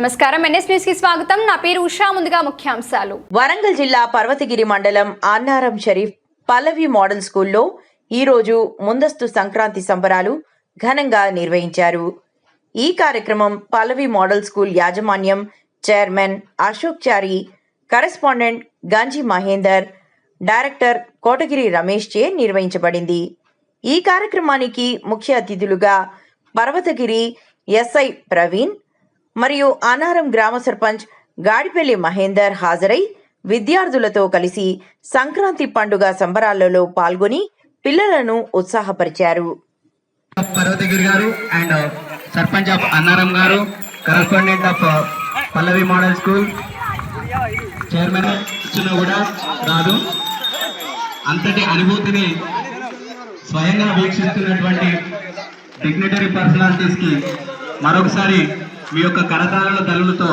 నమస్కారం. ఎన్ఎస్కి స్వాగతం. నా పేరు ఉషా. ముందుగా ముఖ్యాంశాలు. వరంగల్ జిల్లా పర్వతగిరి మండలం అన్నారం షరీఫ్ పల్లవి మోడల్ స్కూల్లో ఈరోజు ముందస్తు సంక్రాంతి సంబరాలు ఘనంగా నిర్వహించారు. ఈ కార్యక్రమం పల్లవి మోడల్ స్కూల్ యాజమాన్యం chairman Ashok Chari correspondent Ganji Mahender director Kotagiri Ramesh చే నిర్వహించబడింది. ఈ కార్యక్రమానికి ముఖ్య అతిథులుగా పర్వతగిరి ఎస్ఐ ప్రవీణ్ మరియు ఆనారం గ్రామ సర్పంచ్ గాడిపల్లి మహేందర్ హాజరై విద్యార్థులతో కలిసి సంక్రాంతి పండుగ సంబరాలలో పాల్గొని పిల్లలను ఉత్సాహపరిచారు. పర్వతగిరి గారు and sarpanch of Annaram garu correspondent of Pallavi model school chairman ఇచ్చిన కూడా రాదు. అంతటి అనుభూతిని స్వయంగా వీక్షిస్తున్నటువంటి డిగ్నిటరీ పర్సనాలిటీస్కి మరొకసారి మీ యొక్క కరతాళాల తల్లులతో